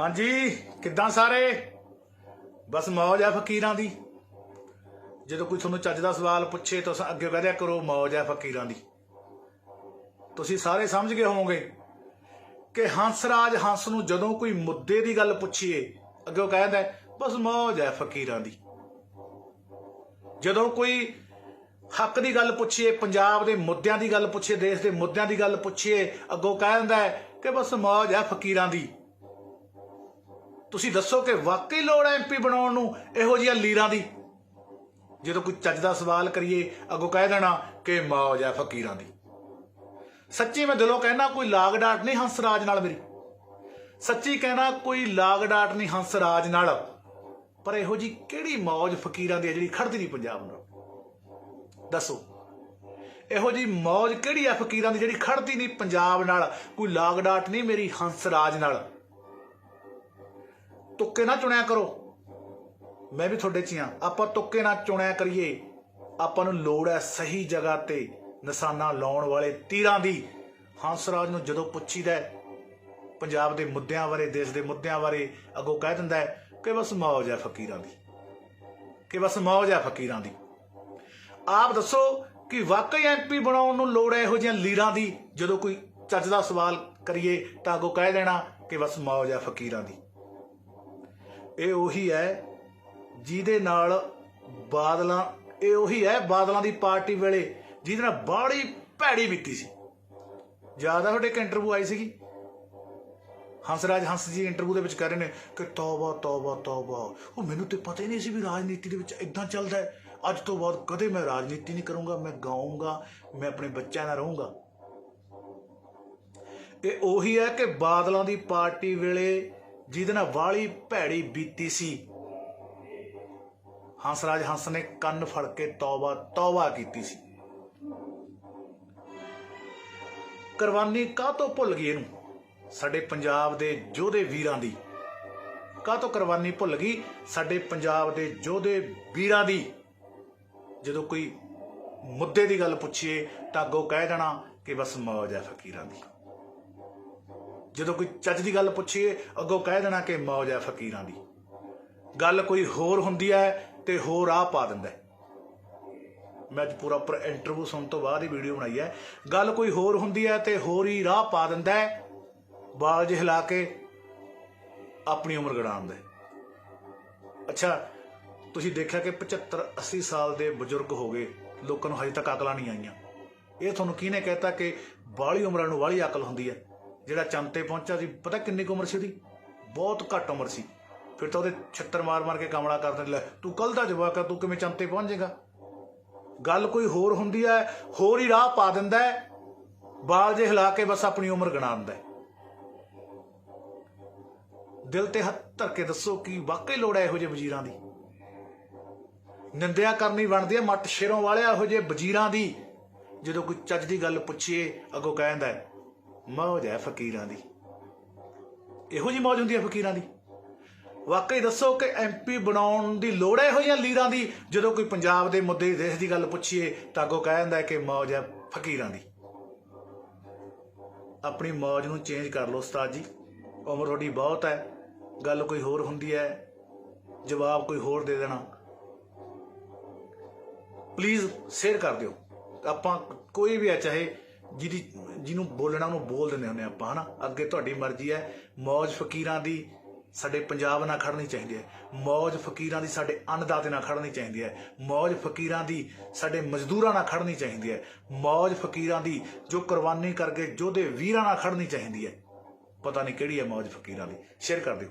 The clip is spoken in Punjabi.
ਹਾਂਜੀ, ਕਿੱਦਾਂ ਸਾਰੇ? ਬਸ ਮੌਜ ਹੈ ਫਕੀਰਾਂ ਦੀ। ਜਦੋਂ ਕੋਈ ਤੁਹਾਨੂੰ ਚੱਜ ਦਾ ਸਵਾਲ ਪੁੱਛੇ ਤਾਂ ਅੱਗੇ ਕਹਿ ਦਿਆ ਕਰੋ, ਮੌਜ ਹੈ ਫਕੀਰਾਂ ਦੀ। ਤੁਸੀਂ ਸਾਰੇ ਸਮਝ ਗਏ ਹੋਵੋਗੇ ਕਿ ਹੰਸਰਾਜ ਹੰਸ ਨੂੰ ਜਦੋਂ ਕੋਈ ਮੁੱਦੇ ਦੀ ਗੱਲ ਪੁੱਛੀਏ, ਅੱਗੇ ਉਹ ਕਹਿੰਦਾ ਬਸ ਮੌਜ ਹੈ ਫਕੀਰਾਂ ਦੀ। ਜਦੋਂ ਕੋਈ ਹੱਕ ਦੀ ਗੱਲ ਪੁੱਛੀਏ, ਪੰਜਾਬ ਦੇ ਮੁੱਦਿਆਂ ਦੀ ਗੱਲ ਪੁੱਛੀਏ, ਦੇਸ਼ ਦੇ ਮੁੱਦਿਆਂ ਦੀ ਗੱਲ ਪੁੱਛੀਏ, ਅੱਗੋਂ ਕਹਿ ਦਿੰਦਾ ਕਿ ਬਸ ਮੌਜ ਹੈ ਫਕੀਰਾਂ ਦੀ। ਤੁਸੀਂ ਦੱਸੋ ਕਿ ਵਾਕਈ ਲੋੜ ਹੈ ਐਮਪੀ ਬਣਾਉਣ ਨੂੰ? ਇਹੋ ਜਿਹੀਆਂ ਲੀਰਾਂ ਦੀ? ਜਦੋਂ ਕੋਈ ਚੱਜ ਦਾ ਸਵਾਲ ਕਰੀਏ, ਅੱਗੋਂ ਕਹਿ ਦੇਣਾ ਕਿ ਮੌਜ ਹੈ ਫਕੀਰਾਂ ਦੀ। ਸੱਚੀ ਮੈਂ ਦਿਲੋਂ ਕਹਿਣਾ ਕੋਈ ਲਾਗ ਡਾਟ ਨਹੀਂ ਹੰਸ ਰਾਜ ਨਾਲ ਮੇਰੀ। ਸੱਚੀ ਕਹਿਣਾ ਕੋਈ ਲਾਗ ਡਾਟ ਨਹੀਂ ਹੰਸਰਾਜ ਨਾਲ। ਪਰ ਇਹੋ ਜੀ ਕਿਹੜੀ ਮੌਜ ਫਕੀਰਾਂ ਦੀ ਹੈ ਜਿਹੜੀ ਖੜਦੀ ਨਹੀਂ ਪੰਜਾਬ ਨਾਲ ਦੱਸੋ। ਇਹੋ ਜੀ ਮੌਜ ਕਿਹੜੀ ਹੈ ਫਕੀਰਾਂ ਦੀ ਜਿਹੜੀ ਖੜਦੀ ਨਹੀਂ ਪੰਜਾਬ ਨਾਲ? ਕੋਈ ਲਾਗ ਡਾਟ ਨਹੀਂ ਮੇਰੀ ਹੰਸ ਰਾਜ ਨਾਲ। ਤੁੱਕੇ ਨਾ ਚੁਣਿਆ ਕਰੋ। ਮੈਂ ਵੀ ਤੁਹਾਡੇ ਚ ਹੀ ਹਾਂ। ਆਪਾਂ ਤੁੱਕੇ ਨਾ ਚੁਣਿਆ ਕਰੀਏ। ਆਪਾਂ ਨੂੰ ਲੋੜ ਹੈ ਸਹੀ ਜਗ੍ਹਾ ਤੇ ਨਿਸ਼ਾਨਾ ਲਾਉਣ ਵਾਲੇ ਤੀਰਾਂ ਦੀ। ਹੰਸਰਾਜ ਨੂੰ ਜਦੋਂ ਪੁੱਛੀਦਾ ਪੰਜਾਬ ਦੇ ਮੁੱਦਿਆਂ ਬਾਰੇ, ਦੇਸ਼ ਦੇ ਮੁੱਦਿਆਂ ਬਾਰੇ, ਅੱਗੋਂ ਕਹਿ ਦਿੰਦਾ ਕਿ ਬਸ ਮੌਜ ਹੈ ਫਕੀਰਾਂ ਦੀ। ਕਿ ਬਸ ਮੌਜ ਹੈ ਫਕੀਰਾਂ ਦੀ। ਆਪ ਦੱਸੋ ਕਿ ਵਾਕਈ ਐਮਪੀ ਬਣਾਉਣ ਨੂੰ ਲੋੜ ਹੈ ਇਹੋ ਜਿਹੀਆਂ ਲੀਰਾਂ ਦੀ? ਜਦੋਂ ਕੋਈ ਚੱਜ ਦਾ ਸਵਾਲ ਕਰੀਏ ਤਾਂ ਅੱਗੋਂ ਕਹਿ ਦੇਣਾ ਕਿ ਬਸ ਮੌਜ ਹੈ ਫਕੀਰਾਂ ਦੀ। ਇਹ ਉਹੀ ਹੈ ਜਿਹਦੇ ਨਾਲ ਬਾਦਲਾਂ, ਇਹ ਉਹੀ ਹੈ ਬਾਦਲਾਂ ਦੀ ਪਾਰਟੀ ਵੇਲੇ ਜਿਹਦੇ ਨਾਲ ਬਾੜੀ ਭੈੜੀ ਬੀਤੀ ਸੀ। ਜ਼ਿਆਦਾ ਤੁਹਾਡੇ ਇੱਕ ਇੰਟਰਵਿਊ ਆਈ ਸੀਗੀ? ਹੰਸਰਾਜ ਹੰਸ ਜੀ ਇੰਟਰਵਿਊ ਦੇ ਵਿੱਚ ਕਹਿ ਰਹੇ ਨੇ ਕਿ ਤੌਬਾ ਤੌਬਾ ਤੌਬਾ। ਉਹ ਮੈਨੂੰ ਤੇ ਪਤਾ ਹੀ ਨਹੀਂ ਸੀ ਵੀ ਰਾਜਨੀਤੀ ਦੇ ਵਿੱਚ ਇਦਾਂ ਚੱਲਦਾ ਹੈ। ਅੱਜ ਤੋਂ ਬਾਅਦ ਕਦੇ ਮੈਂ ਰਾਜਨੀਤੀ ਨਹੀਂ ਕਰੂੰਗਾ, ਮੈਂ ਗਾਉਂਗਾ ਮੈਂ ਆਪਣੇ ਬੱਚਿਆਂ ਨਾਲ ਰਹੂੰਗਾ। ਇਹ ਉਹੀ ਹੈ ਕਿ ਬਾਦਲਾਂ ਦੀ ਪਾਰਟੀ ਵੇਲੇ ਜਿਹਦੇ ਨਾਲ ਵਾਲੀ ਭੈੜੀ ਬੀਤੀ ਸੀ। ਹੰਸਰਾਜ ਹੰਸ ਨੇ ਕੰਨ ਫੜ ਕੇ ਤੌਬਾ ਤੌਬਾ ਕੀਤੀ ਸੀ। ਕੁਰਬਾਨੀ ਕਾਹ ਤੋਂ ਭੁੱਲ ਗਈ ਇਹਨੂੰ? ਸਾਡੇ ਪੰਜਾਬ ਦੇ ਯੋਧੇ ਵੀਰਾਂ ਦੀ। ਕਾਹ ਤੋਂ ਕੁਰਬਾਨੀ ਭੁੱਲ ਗਈ ਸਾਡੇ ਪੰਜਾਬ ਦੇ ਯੋਧੇ ਵੀਰਾਂ ਦੀ? ਜਦੋਂ ਕੋਈ ਮੁੱਦੇ ਦੀ ਗੱਲ ਪੁੱਛੀਏ ਤਾਂ ਅੱਗੋਂ ਕਹਿ ਦੇਣਾ ਕਿ ਬਸ ਮੌਜ ਹੈ ਫਕੀਰਾਂ ਦੀ। ਜਦੋਂ ਕੋਈ ਚੱਜ ਦੀ ਗੱਲ ਪੁੱਛੀਏ, ਅੱਗੋਂ ਕਹਿ ਦੇਣਾ ਕਿ ਮੌਜ ਹੈ ਫਕੀਰਾਂ ਦੀ। ਗੱਲ ਕੋਈ ਹੋਰ ਹੁੰਦੀ ਹੈ ਤੇ ਹੋਰ ਆ ਪਾ ਦਿੰਦਾ ਮੈਂ ਅੱਜ ਪੂਰਾ ਪਰ ਇੰਟਰਵਿਊ ਸੁਣਨ ਤੋਂ ਬਾਅਦ ਹੀ ਵੀਡੀਓ ਬਣਾਈ ਹੈ। ਗੱਲ ਕੋਈ ਹੋਰ ਹੁੰਦੀ ਹੈ ਤੇ ਹੋਰ ਹੀ ਰਾਹ ਪਾ ਦਿੰਦਾ ਹੈ ਬਾਲ ਜਿਹੇ ਹਿਲਾ ਕੇ ਆਪਣੀ ਉਮਰ ਗੜਾਉਂਦਾ ਅੱਛਾ, ਤੁਸੀਂ ਦੇਖਿਆ ਕਿ 75 80 ਸਾਲ ਦੇ ਬਜ਼ੁਰਗ ਹੋ ਗਏ, ਲੋਕਾਂ ਨੂੰ ਹਜੇ ਤੱਕ ਅਕਲਾਂ ਨਹੀਂ ਆਈਆਂ। ਇਹ ਤੁਹਾਨੂੰ ਕਿਹਨੇ ਕਹਿਤਾ ਕਿ ਬਾਹਲੀ ਉਮਰਾਂ ਨੂੰ ਵਾਲੀ ਅਕਲ ਹੁੰਦੀ ਹੈ? ਜਿਹੜਾ ਚੰਦ ਤੇ ਪਹੁੰਚਾ ਸੀ, ਪਤਾ ਕਿੰਨੀ ਕੁ ਉਮਰ ਸੀ ਉਹਦੀ? ਬਹੁਤ ਘੱਟ ਉਮਰ ਸੀ। ਫਿਰ ਤਾਂ ਉਹਦੇ ਛੱਤਰ ਮਾਰ ਮਾਰ ਕੇ ਕਮਲਾ ਕਰ ਲੈ ਤੂੰ ਕੱਲ ਦਾ ਜਵਾਕ ਆ, ਤੂੰ ਕਿਵੇਂ ਚੰਦ ਤੇ ਪਹੁੰਚ ਜਾਏਗਾ ਗੱਲ ਕੋਈ ਹੋਰ ਹੁੰਦੀ ਹੈ, ਹੋਰ ਹੀ ਰਾਹ ਪਾ ਦਿੰਦਾ ਹੈ। ਬਾਲ ਜੇ ਹਿਲਾ ਕੇ ਬਸ ਆਪਣੀ ਉਮਰ ਗਣਾ ਦਿੰਦਾ ਹੈ। ਦਿਲ ਤੇ ਹੱਥ ਧਰ ਕੇ ਦੱਸੋ ਕਿ ਵਾਕਈ ਲੋੜ ਹੈ ਇਹੋ ਜਿਹੇ ਵਜ਼ੀਰਾਂ ਦੀ? ਨਿੰਦਿਆ ਕਰਨੀ ਬਣਦੀ ਹੈ ਮੱਟ ਸ਼ੇਰੋਂ ਵਾਲਿਆ ਇਹੋ ਜਿਹੇ ਵਜ਼ੀਰਾਂ ਦੀ। ਜਦੋਂ ਕੋਈ ਚੱਜ ਦੀ ਗੱਲ ਪੁੱਛੀਏ, ਅੱਗੋਂ ਕਹਿੰਦਾ ਹੈ ਮੌਜ ਹੈ ਫਕੀਰਾਂ ਦੀ। ਇਹੋ ਜੀ ਮੌਜ ਹੁੰਦੀ ਹੈ ਫਕੀਰਾਂ ਦੀ। ਵਾਕਈ ਦੱਸੋ ਕਿ ਐਮਪੀ ਬਣਾਉਣ ਦੀ ਲੋੜ ਹੈ ਇਹੋ ਜਿਹੀਆਂ ਲੀਡਰਾਂ ਦੀ? ਜਦੋਂ ਕੋਈ ਪੰਜਾਬ ਦੇ ਮੁੱਦੇ ਦੇਸ਼ ਦੀ ਗੱਲ ਪੁੱਛੀਏ, ਤਾਂ ਅੱਗੋਂ ਕਹਿ ਦਿੰਦਾ ਕਿ ਮੌਜ ਹੈ ਫਕੀਰਾਂ ਦੀ। ਆਪਣੀ ਮੌਜ ਨੂੰ ਚੇਂਜ ਕਰ ਲਓ ਉਸਤਾਦ ਜੀ। ਉਮਰ ਤੁਹਾਡੀ ਬਹੁਤ ਹੈ। ਗੱਲ ਕੋਈ ਹੋਰ ਹੁੰਦੀ ਹੈ? ਜਵਾਬ ਕੋਈ ਹੋਰ ਦੇ ਦੇਣਾ। ਪਲੀਜ਼ ਸ਼ੇਅਰ ਕਰ ਦਿਓ। ਆਪਾਂ ਕੋਈ ਵੀ ਹੈ, ਚਾਹੇ ਜਿਹਦੀ ਜਿਹਨੂੰ ਬੋਲਣਾ, ਉਹਨੂੰ ਬੋਲ ਦਿੰਦੇ ਹੁੰਦੇ ਆਪਾਂ, ਹਨਾ? ਅੱਗੇ ਤੁਹਾਡੀ ਮਰਜ਼ੀ ਹੈ। ਮੌਜ ਫਕੀਰਾਂ ਦੀ ਸਾਡੇ ਪੰਜਾਬ ਨਾਲ ਖੜਨੀ ਚਾਹੀਦੀ ਹੈ। ਮੌਜ ਫਕੀਰਾਂ ਦੀ ਸਾਡੇ ਅੰਨਦਾਤੇ ਨਾਲ ਖੜਨੀ ਚਾਹੀਦੀ ਹੈ। ਮੌਜ ਫਕੀਰਾਂ ਦੀ ਸਾਡੇ ਮਜ਼ਦੂਰਾਂ ਨਾਲ ਖੜਨੀ ਚਾਹੀਦੀ ਹੈ। ਮੌਜ ਫਕੀਰਾਂ ਦੀ ਜੋ ਕੁਰਬਾਨੀ ਕਰਕੇ ਯੋਧੇ ਵੀਰਾਂ ਨਾਲ ਖੜਨੀ ਚਾਹੀਦੀ ਹੈ। ਪਤਾ ਨਹੀਂ ਕਿਹੜੀ ਹੈ ਮੌਜ ਫਕੀਰਾਂ ਦੀ। ਸ਼ੇਅਰ ਕਰ ਦਿਓ।